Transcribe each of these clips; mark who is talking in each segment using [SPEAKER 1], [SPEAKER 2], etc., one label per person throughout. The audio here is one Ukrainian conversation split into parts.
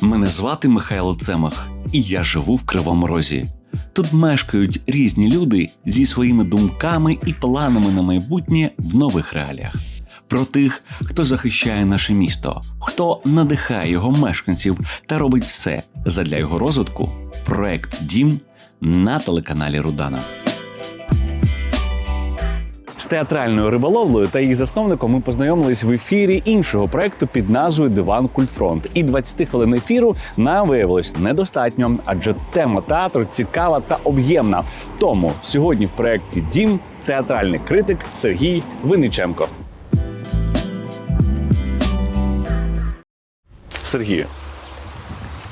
[SPEAKER 1] Мене звати Михайло Цемах, і я живу в Кривому Розі. Тут мешкають різні люди зі своїми думками і планами на майбутнє в нових реаліях. Про тих, хто захищає наше місто, хто надихає його мешканців та робить все задля його розвитку. Проект Дім на телеканалі Рудана. З театральною риболовлею та її засновником ми познайомились в ефірі іншого проекту під назвою Диван Культфронт. І 20 хвилин ефіру нам виявилось недостатньо, адже тема театру цікава та об'ємна. Тому сьогодні в проєкті Дім театральний критик Сергій Винниченко. Сергію,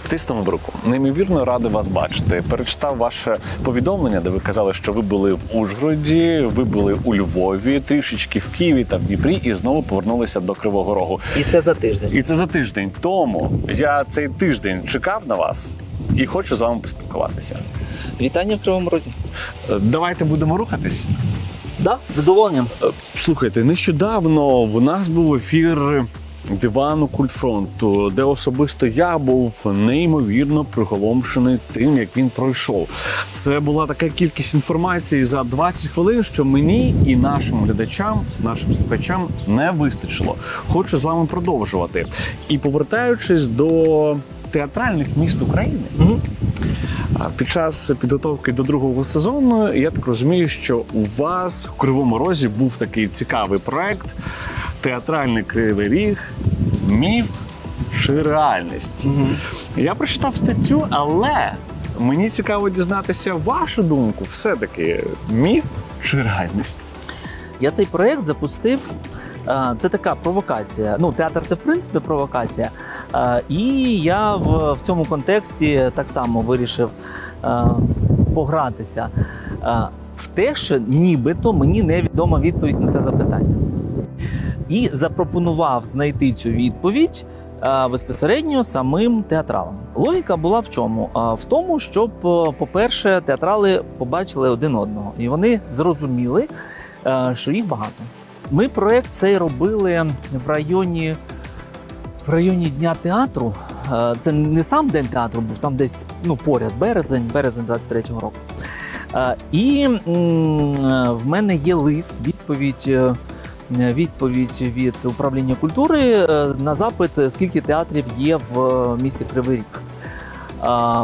[SPEAKER 1] тиснемо руку. Неймовірно радий вас бачити. Перечитав ваше повідомлення, де ви казали, що ви були в Ужгороді, ви були у Львові, трішечки в Києві та в Дніпрі, і знову повернулися до Кривого Рогу.
[SPEAKER 2] І це за тиждень.
[SPEAKER 1] І це за тиждень. Тому я цей тиждень чекав на вас і хочу з вами поспілкуватися.
[SPEAKER 2] Вітання в Кривому Розі.
[SPEAKER 1] Е, Давайте будемо рухатись.
[SPEAKER 2] Да, задоволенням.
[SPEAKER 1] Е, Слухайте, нещодавно в нас був ефір дивану культфронту, де особисто я був неймовірно приголомшений тим, як він пройшов. Це була така кількість інформації за 20 хвилин, що мені і нашим глядачам, нашим слухачам не вистачило. Хочу з вами продовжувати. І повертаючись до театральних міст України. Під час підготовки до другого сезону я так розумію, що у вас в Кривому Розі був такий цікавий проект Театральний кривий ріг, міф чи реальність.
[SPEAKER 2] Угу.
[SPEAKER 1] Я прочитав статтю, але мені цікаво дізнатися вашу думку. Все-таки міф чи реальність?
[SPEAKER 2] Я цей проєкт запустив. е, Це така провокація. Ну, театр це в принципі провокація. Е, І я в, в цьому контексті так само вирішив е, погратися в те, що нібито мені невідома відповідь на це запитання. І запропонував знайти цю відповідь е, безпосередньо самим театралам. Логіка була в чому? В тому, щоб, е, по-перше, театрали побачили один одного, і вони зрозуміли, е, що їх багато. Ми проект цей робили в районі, в районі Дня театру. Це не сам день театру був, там десь ну, поряд, березень, березень 23-го року. І в мене є лист, відповідь. Відповідь від управління культури е, на запит, скільки театрів є в е, місті Кривий Ріг.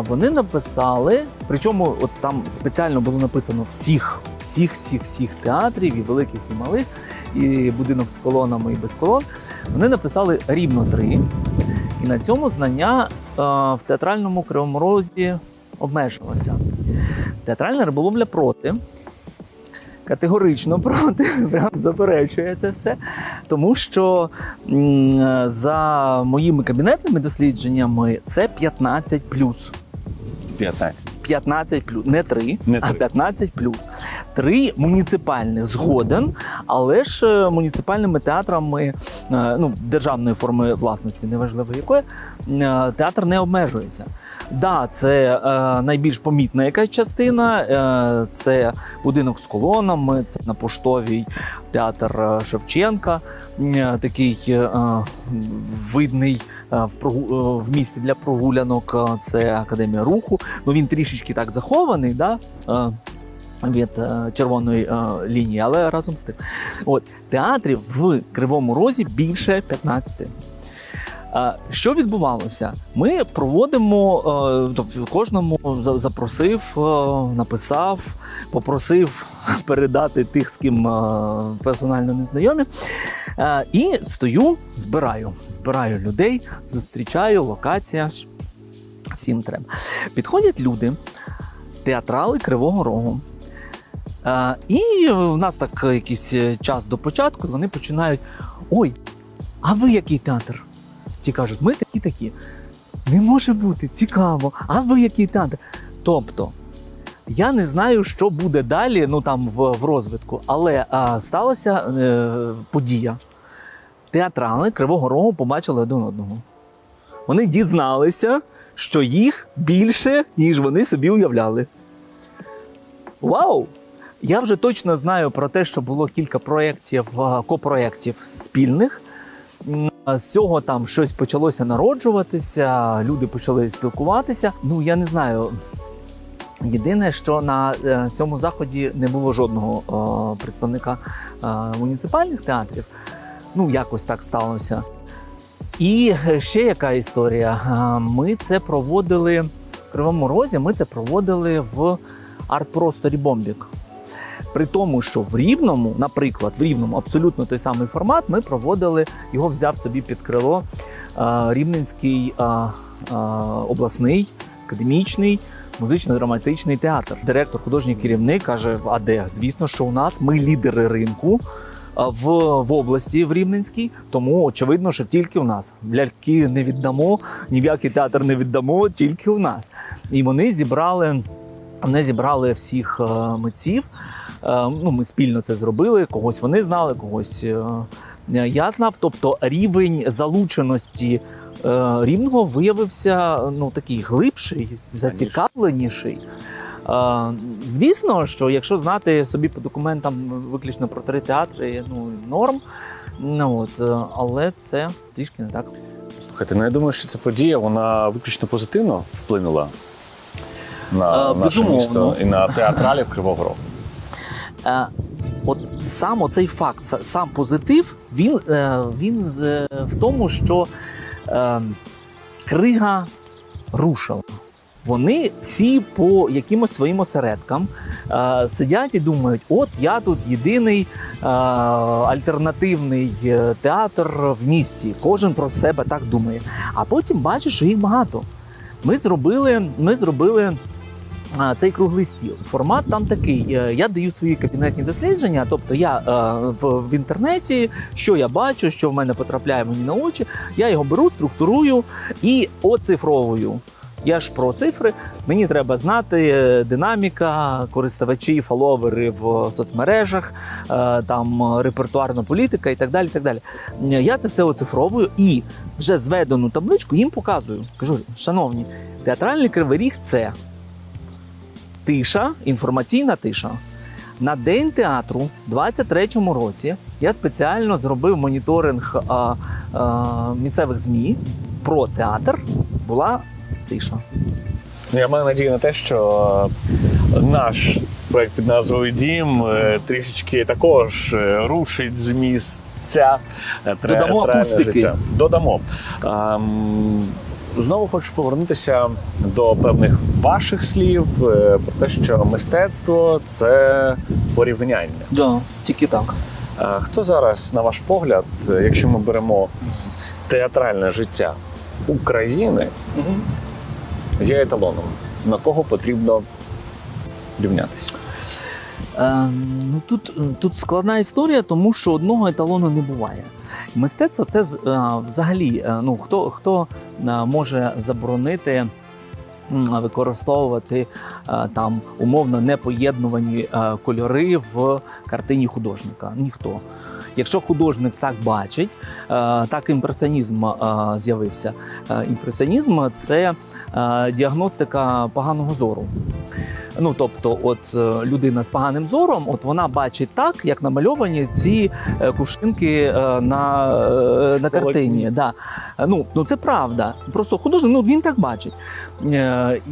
[SPEAKER 2] Вони написали, причому от там спеціально було написано всіх, всіх, всіх, всіх театрів, і великих, і малих, і будинок з колонами, і без колон. Вони написали рівно три. І на цьому знання е, в театральному кривому розі обмежилося. Театральна риболовля проти. Категорично проти, прям заперечує це все. Тому що за моїми кабінетними дослідженнями це 15
[SPEAKER 1] 15.
[SPEAKER 2] 15 плюс, не 3,
[SPEAKER 1] Не
[SPEAKER 2] а 15 плюс. Три муніципальних згоден, але ж е, муніципальними театрами е, ну, державної форми власності, неважливо якої, е, театр не обмежується. Да, це е, найбільш помітна якась частина. Е, це будинок з колонами, це на поштовій театр е, Шевченка, е, такий е, видний е, в, прогу- е, в місті для прогулянок. Це академія руху. Ну він трішечки так захований, да? від червоної лінії, але разом з тим. От театрів в Кривому Розі більше 15. Що відбувалося? Ми проводимо, е, тобто кожному за- запросив, е, написав, попросив передати тих, з ким е, персонально не знайомі. І стою, збираю. Збираю людей, зустрічаю, локація. Всім треба. Підходять люди, театрали Кривого Рогу. І в нас так якийсь час до початку, вони починають: Ой, а ви який театр? Ті кажуть, ми такі такі. Не може бути, цікаво. А ви який театр? Тобто, я не знаю, що буде далі, ну там в, в розвитку, але а, сталася е, подія. Театрали Кривого Рогу побачили один одного. Вони дізналися, що їх більше, ніж вони собі уявляли. Вау! Я вже точно знаю про те, що було кілька проєктів, копроєктів спільних. З цього там щось почалося народжуватися, люди почали спілкуватися. Ну я не знаю. Єдине, що на е, цьому заході не було жодного е, представника е, муніципальних театрів. Ну, якось так сталося. І ще яка історія. Е, Ми це проводили в Кривому Розі, ми це проводили в арт-просторі Бомбік. При тому, що в Рівному, наприклад, в Рівному абсолютно той самий формат, ми проводили, його взяв собі під крило е, Рівненський е, е, обласний академічний музично-драматичний театр. Директор, художній керівник каже: А де? Звісно, що у нас ми лідери ринку. В, в області в Рівненській, тому очевидно, що тільки у нас ляльки не віддамо, ні в який театр не віддамо, тільки у нас. І вони зібрали, вони зібрали всіх митців. Е, ну, ми спільно це зробили. Когось вони знали, когось е, я знав. Тобто рівень залученості е, рівного виявився ну такий глибший, зацікавленіший. Звісно, що якщо знати собі по документам виключно про три театри, ну норм. Ну от, але це трішки не так.
[SPEAKER 1] Слухайте, ну я думаю, що ця подія вона виключно позитивно вплинула на
[SPEAKER 2] Е,
[SPEAKER 1] наше
[SPEAKER 2] безумовно.
[SPEAKER 1] місто і на театралів Кривого Рогу.
[SPEAKER 2] Е, От сам оцей факт, сам позитив, він, е, він з- в тому, що е, крига рушила. Вони всі по якимось своїм осередкам е, сидять і думають: от я тут єдиний е, альтернативний е, театр в місті. Кожен про себе так думає. А потім бачиш, що їх багато. Ми зробили, ми зробили цей круглий стіл. Формат там такий. е, Я даю свої кабінетні дослідження, тобто я е, в, інтернеті, що я бачу, що в мене потрапляє мені на очі, я його беру, структурую і оцифровую. Я ж про цифри. Мені треба знати е, динаміка, користувачі, фоловери в соцмережах, там репертуарна політика і так далі. Так далі. Я це все оцифровую і вже зведену табличку їм показую. Кажу, шановні, театральний кривий ріг це тиша, інформаційна тиша. На день театру, в 23-му році, я спеціально зробив моніторинг а, а, місцевих ЗМІ про театр. Була тиша.
[SPEAKER 1] Ну, Я маю надію на те, що е, наш проект під назвою Дім е, трішечки також е, рушить з місця
[SPEAKER 2] Додамо акустики.
[SPEAKER 1] життя. Додамо. Ам, Знову хочу повернутися до певних ваших слів е, про те, що мистецтво це порівняння.
[SPEAKER 2] Да, тільки так.
[SPEAKER 1] Хто зараз, на ваш погляд, е, якщо ми беремо театральне життя України,
[SPEAKER 2] Угу.
[SPEAKER 1] є еталоном, на кого потрібно рівнятися?
[SPEAKER 2] Е, ну тут, тут складна історія, тому що одного еталону не буває. Мистецтво це е, взагалі. е, Ну хто, хто е, може заборонити. Використовувати е, там умовно непоєднувані кольори в картині художника. Ніхто. Якщо художник так бачить, е, так імпресіонізм е, з'явився. Е, Імпресіонізм це діагностика поганого зору. Ну тобто, от людина з поганим зором, от вона бачить так, як намальовані ці кувшинки на, на картині. Да. Ну, ну це правда. Просто художник, ну він так бачить.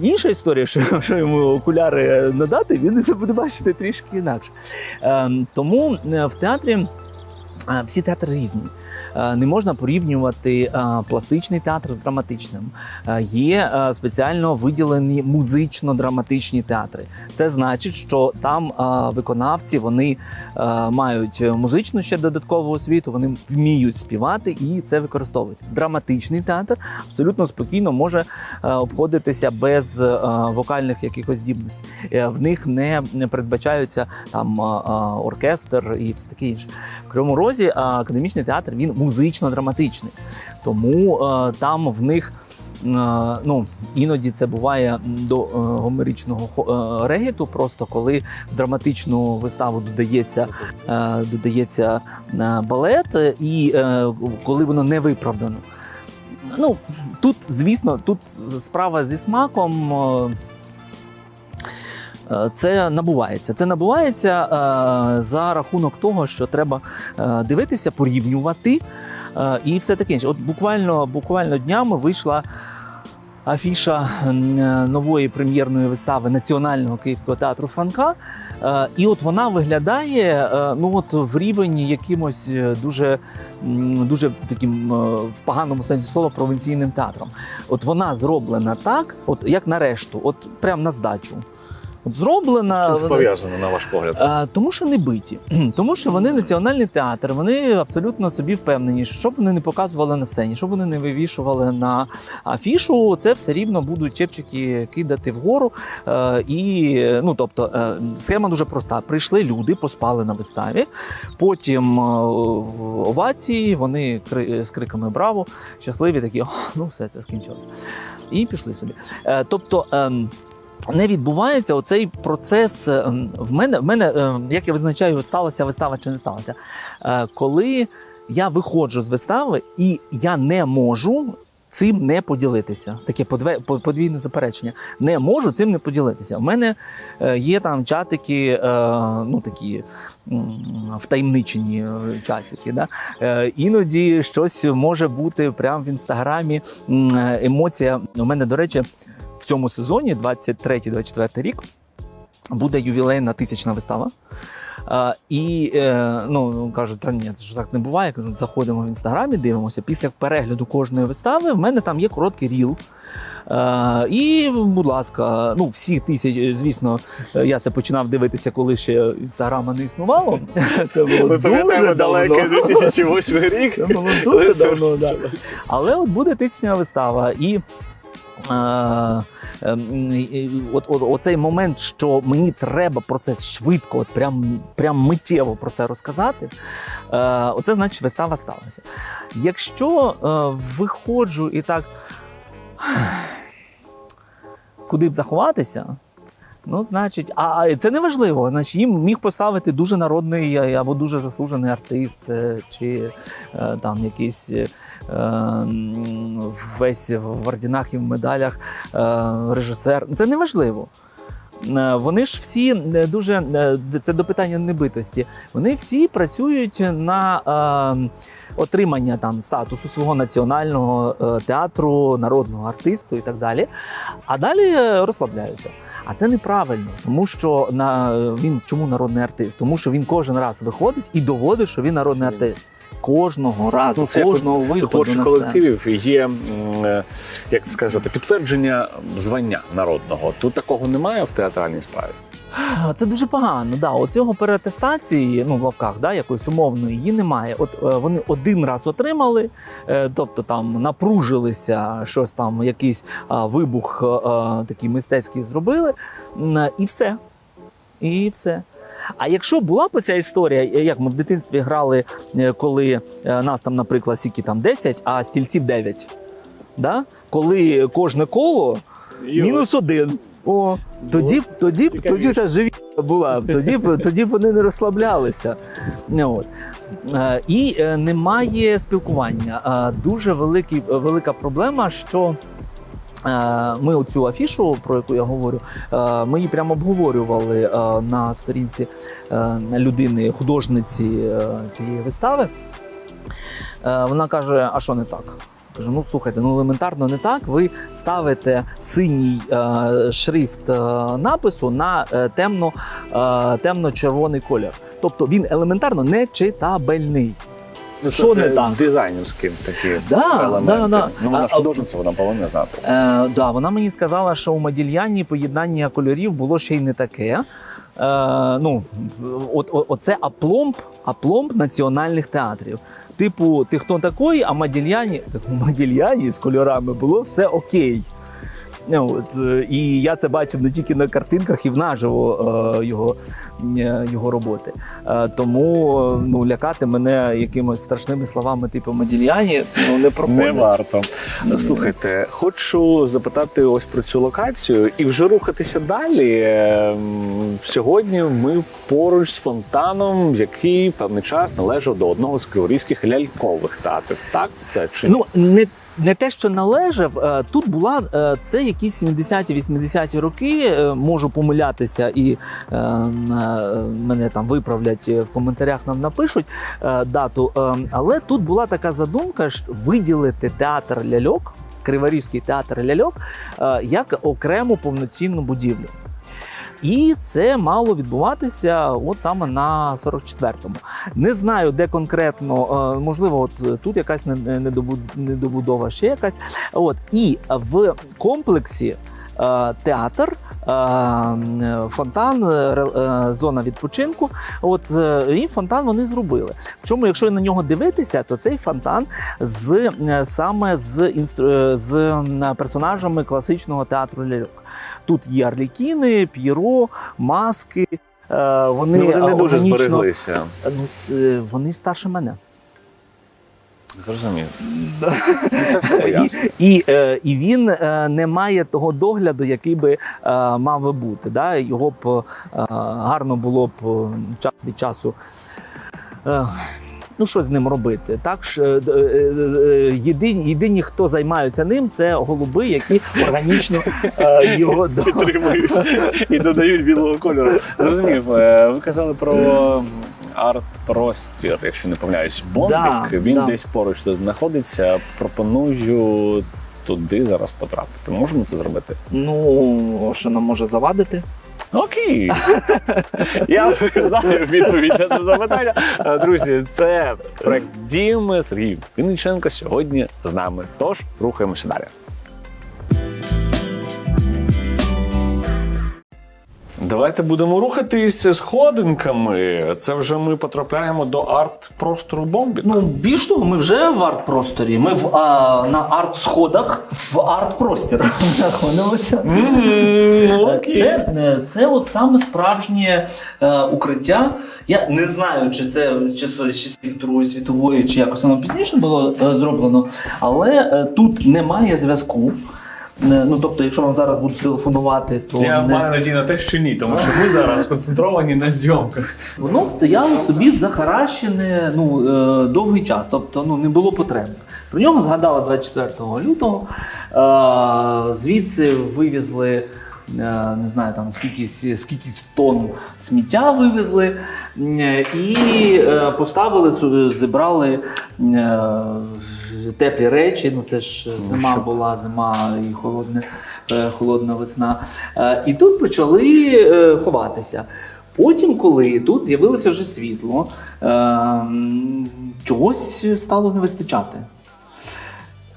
[SPEAKER 2] Інша історія, що, що йому окуляри надати, він це буде бачити трішки інакше. Е, Тому в театрі. Всі театри різні. Е, Не можна порівнювати е, пластичний театр з драматичним. Е, Є спеціально виділені музично-драматичні театри. Це значить, що там виконавці вони мають музичну ще додаткову освіту, вони вміють співати і це використовується. Драматичний театр абсолютно спокійно може обходитися без вокальних якихось здібностей. В них не, передбачаються там оркестр і все таке інше. В Кривому Розі академічний театр він музично-драматичний, тому е, там в них. е, Ну, іноді це буває до е, гомеричного регету, просто коли в драматичну виставу додається, додається балет, і коли воно не виправдано. Ну, тут, звісно, тут справа зі смаком. Е, Це набувається. Це набувається е, за рахунок того, що треба е, дивитися, порівнювати і все таке інше. От буквально, буквально днями вийшла афіша нової прем'єрної вистави Національного київського театру Франка. І от вона виглядає ну от в рівень якимось дуже, дуже таким в поганому сенсі слова провінційним театром. От вона зроблена так, от як на решту, от прям на здачу. От зроблена
[SPEAKER 1] Що це пов'язано, на ваш погляд?
[SPEAKER 2] Тому що не биті, тому що вони національний театр, вони абсолютно собі впевнені, що щоб вони не показували на сцені, щоб вони не вивішували на афішу, це все рівно будуть чепчики кидати вгору. Е, І ну тобто е, схема дуже проста. Прийшли люди, поспали на виставі. Потім е, овації, вони з криками Браво! Щасливі такі, «О, ну все це скінчилось. І пішли собі. Тобто. Не відбувається оцей процес. ем, В мене, в мене ем, як я визначаю, сталася вистава чи не сталася. Е, Коли я виходжу з вистави і я не можу цим не поділитися. Таке подвійне заперечення. Не можу цим не поділитися. У мене е, є там чатики, е, ну такі втаємничені е, чатики. Да? Е, Іноді щось може бути прямо в інстаграмі. е, Емоція. У мене, до речі, цьому сезоні, 23-24 рік, буде ювілейна тисячна вистава. А, і е, ну, кажуть, та ні, це ж так не буває. Я кажу, заходимо в інстаграмі, дивимося. Після перегляду кожної вистави в мене там є короткий ріл. Е, і, будь ласка, ну всі тисячі, звісно, я це починав дивитися, коли ще інстаграма не існувало. Це було
[SPEAKER 1] Ми
[SPEAKER 2] дуже
[SPEAKER 1] далекий 2008 рік.
[SPEAKER 2] Це було дуже давно, да. Але от буде тисячна вистава. І от, от, оцей момент, що мені треба про це швидко, от прям, прям миттєво про це розказати. Е, оце значить вистава сталася. Якщо е, виходжу і так. Куди б заховатися? Ну, значить, а це не важливо. Значить, їм міг поставити дуже народний е, або дуже заслужений артист, е, чи е, там якийсь е, весь в ордінах і в медалях режисер. Це не важливо. Вони ж всі дуже це до питання небитості. Вони всі працюють на е, отримання там статусу свого національного театру, народного артисту і так далі. А далі розслабляються. А це неправильно, тому що на він чому народний артист? Тому що він кожен раз виходить і доводить, що він народний артист. Кожного разу,
[SPEAKER 1] Ну, це
[SPEAKER 2] кожного виходу
[SPEAKER 1] творчих
[SPEAKER 2] на
[SPEAKER 1] колективів є е, як сказати, підтвердження звання народного. Тут такого немає в театральній справі.
[SPEAKER 2] Це дуже погано. Да, оцього переатестації, ну в лавках, да, якоїсь умовної, її немає. От е, вони один раз отримали, е, тобто там напружилися, щось там, якийсь вибух е, такий мистецький зробили, і все. І все. А якщо була б ця історія, як ми в дитинстві грали, коли нас там, наприклад, сіки там 10, а стільців 9, да? коли кожне коло мінус один. О, тоді, б- тоді, б- тоді та живі була. Тоді, б- тоді б вони не розслаблялися. Ну, От. Е, І е, немає спілкування. Е, Дуже великий, велика проблема, що. Ми оцю афішу, про яку я говорю, ми її прямо обговорювали на сторінці людини, художниці цієї вистави. Вона каже: а що не так? Кажу, ну слухайте, ну елементарно не так. Ви ставите синій е, шрифт е, напису на е, темно, е, темно-червоний колір. Тобто він елементарно не читабельний.
[SPEAKER 1] Ну,
[SPEAKER 2] Що не так?
[SPEAKER 1] Дизайнерські такі
[SPEAKER 2] Да,
[SPEAKER 1] елементи.
[SPEAKER 2] да, да.
[SPEAKER 1] Ну вона ж художниця, вона повинна знати.
[SPEAKER 2] Е, да, вона мені сказала, що у Модільяні поєднання кольорів було ще й не таке. Е, ну, от, от, оце апломб, апломб національних театрів. Типу, ти хто такий, а Модільяні, так у Модільяні з кольорами було все окей. Ну, От, е, і я це бачив не тільки на картинках, і в наживо е, його, е, його роботи. Е, тому е, ну, лякати мене якимось страшними словами, типу Модільяні, ну не проходить.
[SPEAKER 1] Не варто. Слухайте, хочу запитати ось про цю локацію і вже рухатися далі. Ем, Сьогодні ми поруч з фонтаном, який певний час належав до одного з криворізьких лялькових театрів. Так, це чи ні?
[SPEAKER 2] Ну не не те, що належав, е, тут була е, це якісь 70-80-ті роки. е, Можу помилятися, і мене там виправлять в коментарях. Нам напишуть дату. Але тут була така задумка виділити театр ляльок, Криворізький театр ляльок, як окрему повноцінну будівлю. І це мало відбуватися от саме на 44-му. Не знаю, де конкретно, е, можливо, от тут якась не- не- недобудова, ще якась. От і в комплексі е, театр. е, Фонтан, зона відпочинку. От і фонтан вони зробили. Причому, якщо на нього дивитися, то цей фонтан з саме з, з персонажами класичного театру ляльок. Тут є Арлікіни, П'єро, маски. е, Вони,
[SPEAKER 1] Ну, вони не дуже збереглися.
[SPEAKER 2] Ну, вони старше мене.
[SPEAKER 1] Зрозумів. Ну, Це все пояснює.
[SPEAKER 2] І, е, і він е, не має того догляду, який би мав би бути. Да? Його б гарно було б час від часу. Ну, що з ним робити? Так ж е, е, е, єдині, єдині, хто займаються ним, це голуби, які органічно його
[SPEAKER 1] підтримують і додають білого кольору. Зрозумів, ви казали про арт-простір, якщо не помиляюсь. Бомбік,
[SPEAKER 2] Да,
[SPEAKER 1] він
[SPEAKER 2] да.
[SPEAKER 1] десь поруч тут знаходиться. Пропоную туди зараз потрапити. Можемо це зробити?
[SPEAKER 2] Ну, що нам може завадити?
[SPEAKER 1] Окей. Я знаю відповідь на це запитання. Е, Друзі, це проект Дім Сергій Вінниченко сьогодні з нами. Тож рухаємося далі. Давайте будемо рухатись сходинками. Це вже ми потрапляємо до арт-простору бомбі.
[SPEAKER 2] Ну, більш того, ми вже в арт-просторі. Ми в, а, на арт-сходах в арт-простір знаходимося. Це, е, це от саме справжнє е, укриття. Я не знаю, чи це часу- часів Другої світової, чи якось воно пізніше було е, зроблено, але е, тут немає зв'язку. Ну, тобто, якщо вам зараз будуть телефонувати, то
[SPEAKER 1] Я
[SPEAKER 2] не...
[SPEAKER 1] маю надію на те, що ні, тому що ми зараз сконцентровані на зйомках.
[SPEAKER 2] Воно стояло собі захаращене ну, е, довгий час, тобто ну, не було потреби. Про нього згадали 24 лютого. Е, звідси вивезли. е, Не знаю, там скільки, скільки тонн сміття вивезли і е, поставили, зібрали е, теплі речі. Ну це ж зима була, зима і холодне, е, холодна весна. Е, І тут почали е, ховатися. Потім, коли тут з'явилося вже світло, е, чогось стало не вистачати.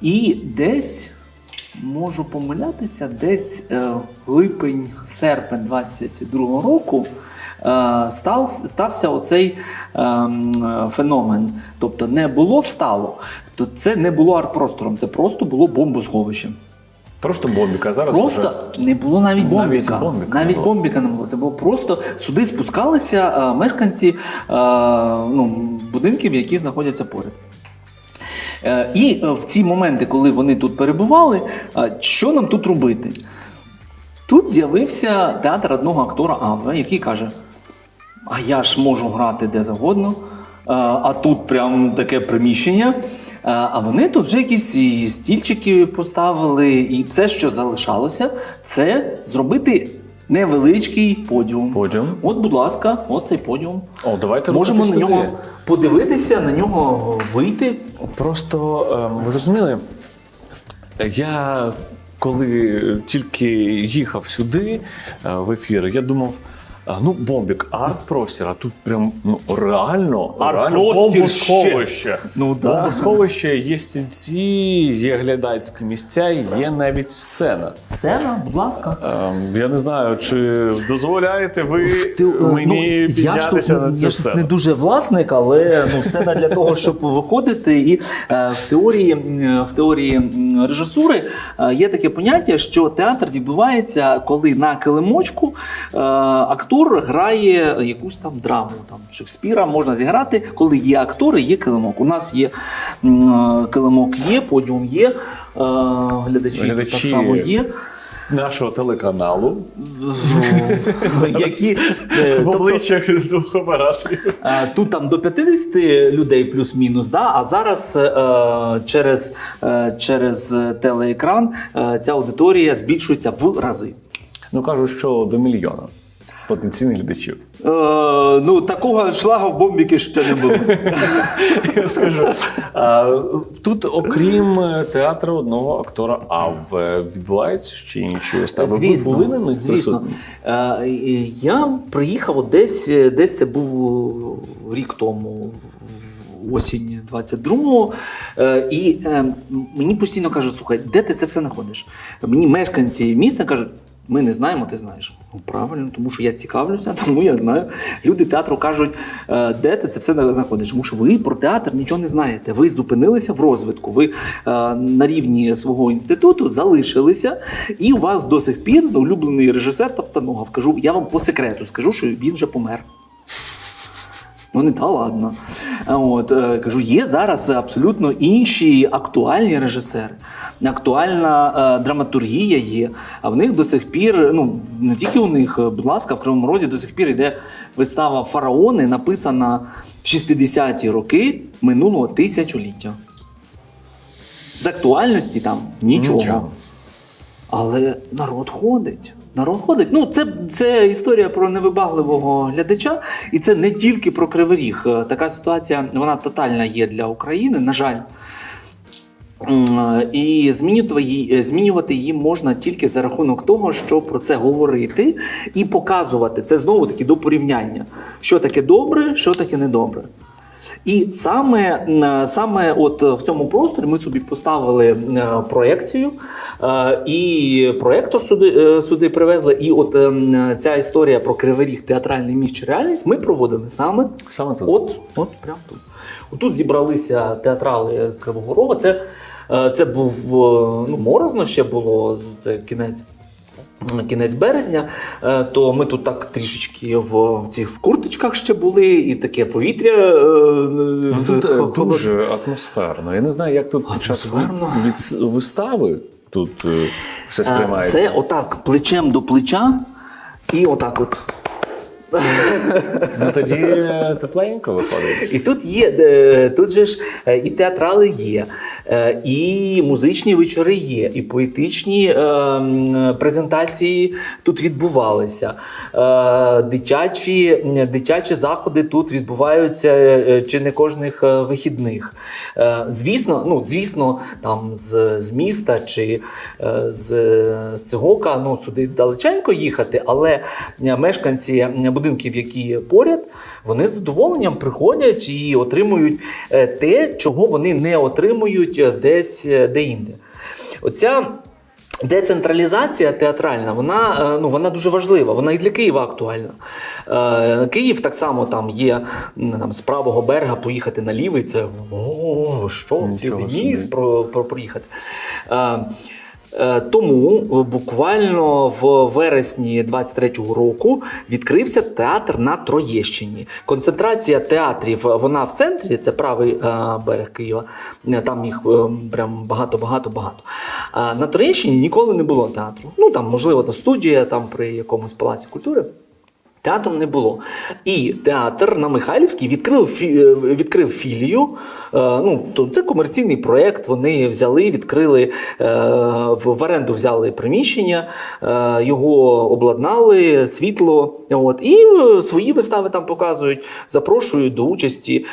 [SPEAKER 2] І десь, можу помилятися, десь е, липень-серпень 22-го року е, став, стався оцей е, феномен. Тобто не було стало, то це не було арт-простором, це просто було бомбосховищем.
[SPEAKER 1] Просто бомбіка. а Зараз
[SPEAKER 2] Просто не було навіть бомбіка.
[SPEAKER 1] бомбіка
[SPEAKER 2] Навіть,
[SPEAKER 1] не було.
[SPEAKER 2] бомбіка не було. Це було просто сюди спускалися е, мешканці е, ну, будинків, які знаходяться поряд. Е, і в ці моменти, коли вони тут перебували, е, що нам тут робити? Тут з'явився театр одного актора Аве, який каже: А я ж можу грати де завгодно, а, а тут прям таке приміщення. А, вони тут вже якісь і стільчики поставили, і все, що залишалося, це зробити невеличкий подіум.
[SPEAKER 1] Подіум.
[SPEAKER 2] От, будь ласка, от цей подіум.
[SPEAKER 1] О, давайте
[SPEAKER 2] Можемо на нього
[SPEAKER 1] туди.
[SPEAKER 2] подивитися, на нього вийти.
[SPEAKER 1] Просто ем, ви зрозуміли, я коли тільки їхав сюди е, в ефір, я думав. А, Ну, бомбік, арт-простір, а тут прям ну реально, реально бомбосховище.
[SPEAKER 2] Ну, да.
[SPEAKER 1] Бомбосховище, є стільці, є глядацькі місця, і є навіть сцена.
[SPEAKER 2] Сцена, будь ласка.
[SPEAKER 1] Ем, Я не знаю, чи дозволяєте ви
[SPEAKER 2] Ти, е,
[SPEAKER 1] мені
[SPEAKER 2] я ж
[SPEAKER 1] піднятися
[SPEAKER 2] тут,
[SPEAKER 1] на цю
[SPEAKER 2] ж тут
[SPEAKER 1] сцену.
[SPEAKER 2] не дуже власник, але ну, сцена для того, щоб виходити. І е, в теорії, в теорії режисури е, є таке поняття, що театр відбувається, коли на килимочку е, актор грає якусь там драму. Там Шекспіра можна зіграти, коли є актори, є килимок. У нас є е, килимок, є, подіум є, е, глядачі,
[SPEAKER 1] Глядачі.
[SPEAKER 2] так само є.
[SPEAKER 1] нашого телеканалу
[SPEAKER 2] які е,
[SPEAKER 1] в
[SPEAKER 2] тобто,
[SPEAKER 1] обличчях двох операторів.
[SPEAKER 2] Е, Тут там до 50 людей плюс-мінус, да? а зараз е, через, е, через телеекран е, ця аудиторія збільшується в рази.
[SPEAKER 1] Ну кажуть, що до мільйона потенційних глядачів.
[SPEAKER 2] Е, ну, такого шлага в бомбіки ще не було.
[SPEAKER 1] Я скажу. А, тут, окрім театру одного актора, а в відбуваються ще інші вистави. Ви були на них
[SPEAKER 2] звісно.
[SPEAKER 1] присутні?
[SPEAKER 2] Е, Я приїхав десь, десь це був рік тому. Осінь 22-го. Е, і е, мені постійно кажуть, слухай, де ти це все знаходиш? Мені мешканці міста кажуть, ми не знаємо, ти знаєш. Ну, правильно, тому що я цікавлюся, тому я знаю. Люди театру кажуть, е, де ти це все знаходиш. Тому що ви про театр нічого не знаєте. Ви зупинилися в розвитку. Ви е, на рівні свого інституту залишилися, і у вас до сих пір ну, улюблений режисер та встаногав. Кажу, я вам по секрету скажу, що він вже помер. Ну, не та ладно. От, е, кажу, є зараз абсолютно інші актуальні режисери. Актуальна е, драматургія є. А в них до сих пір, ну не тільки у них, е, будь ласка, в Кривому Розі до сих пір йде вистава Фараони, написана в 60-ті роки минулого тисячоліття. З актуальності там нічого.
[SPEAKER 1] Нічого.
[SPEAKER 2] Але народ ходить. Народ. Ну, це, це історія про невибагливого глядача, і це не тільки про Кривий Ріг. Е, Така ситуація вона тотальна є для України, на жаль. І змінювати її, е, змінювати її можна тільки за рахунок того, що про це говорити і показувати. Це знову таки до порівняння, що таке добре, що таке недобре. І саме, е, саме от в цьому просторі ми собі поставили е, проекцію, е, і проектор сюди, е, сюди привезли. І от е, ця історія про Кривий Ріг, театральний міф чи реальність ми проводили саме
[SPEAKER 1] Саме тут.
[SPEAKER 2] От, от прямо тут. Отут зібралися театрали Кривого Рога. Це, е, це був е, ну, морозно ще було, це кінець. Кінець березня, е, то ми тут так трішечки в, в цих в курточках ще були, і таке повітря. е,
[SPEAKER 1] Ну, тут е,
[SPEAKER 2] холодне.
[SPEAKER 1] дуже атмосферно. Я не знаю, як тут під час
[SPEAKER 2] Атмосферно.
[SPEAKER 1] від- вистави тут е, все сприймається.
[SPEAKER 2] Це отак плечем до плеча, і отак от.
[SPEAKER 1] Ну тоді е, тепленько виходить.
[SPEAKER 2] І тут є, е, тут же ж е, і театрали є, і музичні вечори є, і поетичні презентації тут відбувалися. Дитячі, дитячі заходи тут відбуваються чи не кожних вихідних. Звісно, ну звісно, там з, з міста чи з, з Цигока, ну сюди далеченько їхати, але мешканці будинків, які поряд, вони з задоволенням приходять і отримують е, те, чого вони не отримують е, десь е, де-інде. Оця Децентралізація театральна, вона, ну, вона дуже важлива, вона і для Києва актуальна. Київ так само там є там, з правого берега поїхати на лівий, це о, що цілий міст про, про, проїхати. Е, Тому буквально в вересні 23-го року відкрився театр на Троєщині. Концентрація театрів вона в центрі, це правий е, берег Києва. Е, Там їх прям багато, багато, багато. На Троєщині ніколи не було театру. Ну там, можливо, та студія там при якомусь палаці культури. Театру не було. І театр на Михайлівській відкрив, е, відкрив філію. Е, Ну, то це комерційний проєкт. Вони взяли, відкрили е, в, оренду взяли приміщення, його обладнали, світло. От, і свої вистави там показують, запрошують до участі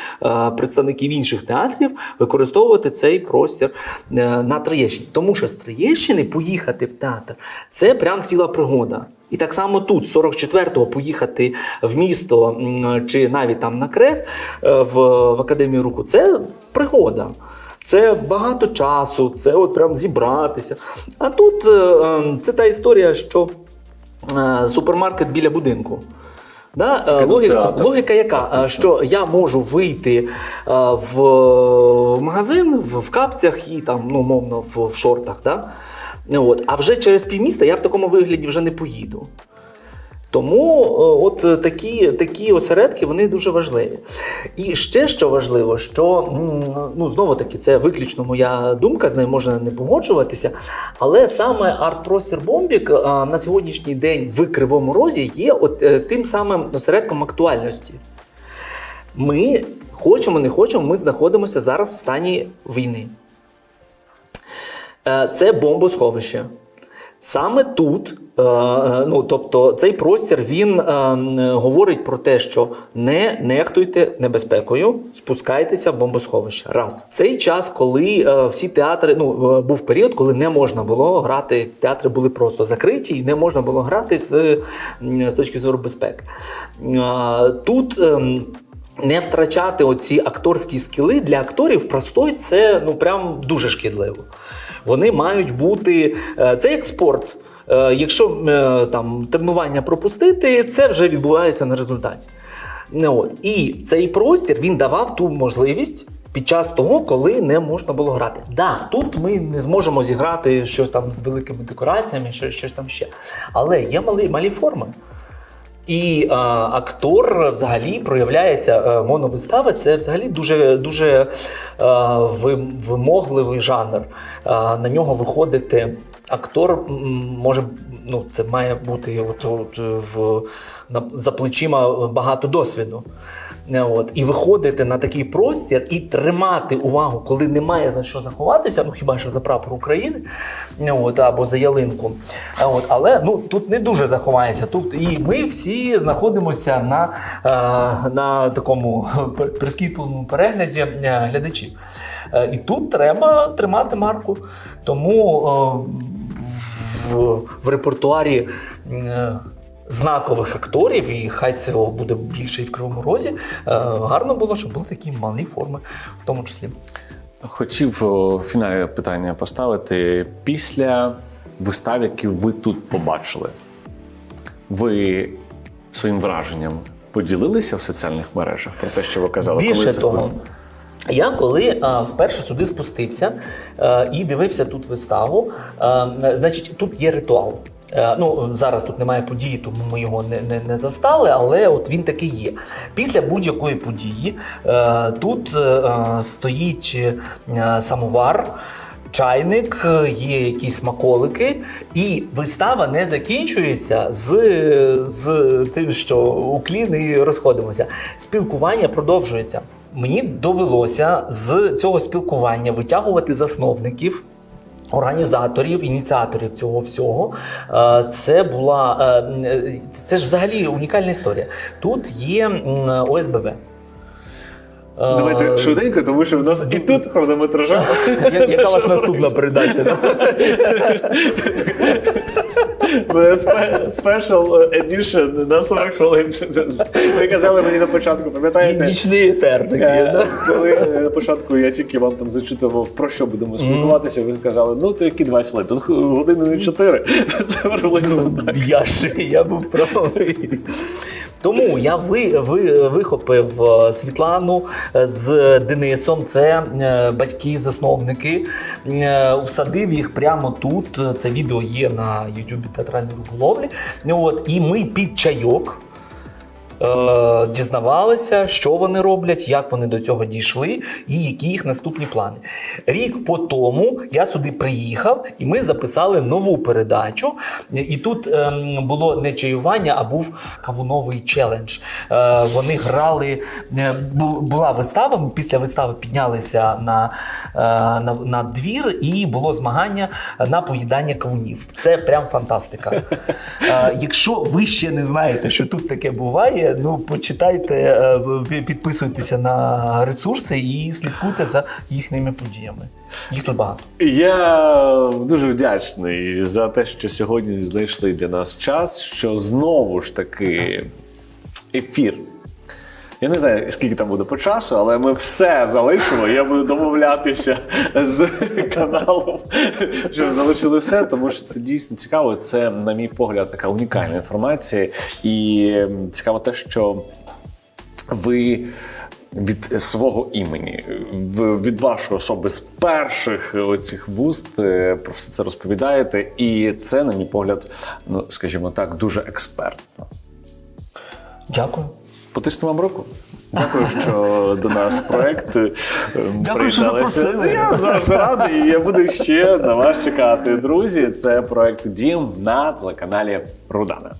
[SPEAKER 2] представників інших театрів використовувати цей простір на Троєщині. Тому що з Троєщини поїхати в театр це прям ціла пригода. І так само тут, з 44-го, поїхати в місто чи навіть там на крес е, в, в академію руху це пригода. Це багато часу, це от прям зібратися. А тут е, е, це та історія, що е, супермаркет біля будинку. Да? е, Логіка, логіка яка?
[SPEAKER 1] Фактично.
[SPEAKER 2] Що я можу вийти в, магазин в, капцях і там, ну, мовно, в, в шортах. Да? От. А вже через півміста я в такому вигляді вже не поїду. Тому е, от е, такі, такі осередки вони дуже важливі. І ще що важливо, що ну знову таки це виключно моя думка, з нею можна не погоджуватися. Але саме арт-простір Бомбік е, на сьогоднішній день в Кривому Розі є от тим самим осередком актуальності. Ми хочемо, не хочемо, ми знаходимося зараз в стані війни. Е, Це бомбосховище. Саме тут, е, е, ну тобто, цей простір він говорить про те, що не нехтуйте небезпекою, спускайтеся в бомбосховище. Раз цей час, коли всі театри, ну був період, коли не можна було грати, театри були просто закриті, і не можна було грати з, з точки зору безпеки. Тут. ем, не втрачати оці акторські скіли для акторів простой це ну прям дуже шкідливо. Вони мають бути е, це як спорт. Е, Якщо е, там тренування пропустити, це вже відбувається на результаті. От. І цей простір він давав ту можливість під час того, коли не можна було грати. Да, тут ми не зможемо зіграти щось там з великими декораціями, щось, щось там ще. Але є малі, малі форми. І е, актор взагалі проявляється е, моновистава. Це взагалі дуже дуже е, вимогливий жанр. Е, на нього виходити актор може. Ну, це має бути от, от, в, на, за плечима багато досвіду. Е, От, і виходити на такий простір і тримати увагу, коли немає за що заховатися, ну хіба що за прапор України е, от, або за ялинку. Е, От, але ну, тут не дуже заховається. Тут і ми всі знаходимося на, на такому прискіпленому перегляді глядачів. І тут треба тримати марку. Тому в, в репертуарі. Е, знакових акторів, і хай цього буде більше і в Кривому Розі. е, Гарно було, щоб були такі малі форми, в тому числі.
[SPEAKER 1] Хотів фіналі питання поставити після вистав, які ви тут побачили. Ви своїм враженням поділилися в соціальних мережах про те, що ви казали,
[SPEAKER 2] Більше
[SPEAKER 1] коли це
[SPEAKER 2] того,
[SPEAKER 1] було?
[SPEAKER 2] я коли а, вперше сюди спустився а, і дивився тут виставу, а, значить, тут є ритуал. Е, Ну, зараз тут немає події, тому ми його не, не, не застали, але от він такий є. Після будь-якої події е, тут е, стоїть самовар. Чайник, є якісь смаколики, і вистава не закінчується з, з тим, що уклін і розходимося. Спілкування продовжується. Мені довелося з цього спілкування витягувати засновників. Організаторів, ініціаторів цього всього, Е, це була е, е, це ж взагалі унікальна історія. Тут є ОСББ.
[SPEAKER 1] Давайте швиденько, тому що в нас і тут хронометража.
[SPEAKER 2] Яка у вас наступна передача? да?
[SPEAKER 1] Спешл Edition на 40 хвилин. Ви казали мені на початку, пам'ятаєте?
[SPEAKER 2] Нічний етер такий.
[SPEAKER 1] Е. Коли е, на початку я тільки вам там зачитував, про що будемо спілкуватися, ви сказали, ну то які 20 хвилин, тут години не 4. Це приблизно так.
[SPEAKER 2] Я ж я був правий. Тому я ви, ви, вихопив е, Світлану е, з Денисом, це е, батьки-засновники. Всадив їх прямо тут. Це відео є на Ютубі театральної руколовлі. От, і ми під чайок. Е, Дізнавалися, що вони роблять, як вони до цього дійшли, і які їх наступні плани. Рік по тому я сюди приїхав, і ми записали нову передачу. І тут ем, було не чаювання, а був кавуновий челендж. Е, вони грали, е, була вистава. Після вистави піднялися на, е, на, на двір, і було змагання на поїдання кавунів. Це прям фантастика. Е, якщо ви ще не знаєте, що тут таке буває, ну почитайте, е, підписуйтеся на ресурси і слідкуйте за їхніми подіями. Їх тут багато.
[SPEAKER 1] Я дуже вдячний за те, що сьогодні знайшли для нас час, що знову ж таки ефір. Я не знаю, скільки там буде по часу, але ми все залишимо. Я буду домовлятися з каналом, щоб залишили все, тому що це дійсно цікаво. Це, на мій погляд, така унікальна інформація. І цікаво те, що ви від свого імені, від вашої особи з перших оцих вуст е, про все це розповідаєте, і це, на мій погляд, ну скажімо так, дуже експертно.
[SPEAKER 2] Дякую.
[SPEAKER 1] Потисну вам руку. Дякую, що до нас проект. е,
[SPEAKER 2] Дякую, що запросили.
[SPEAKER 1] Я завжди радий. і Я буду ще на вас чекати. Друзі, це проект Дім на телеканалі Рудана.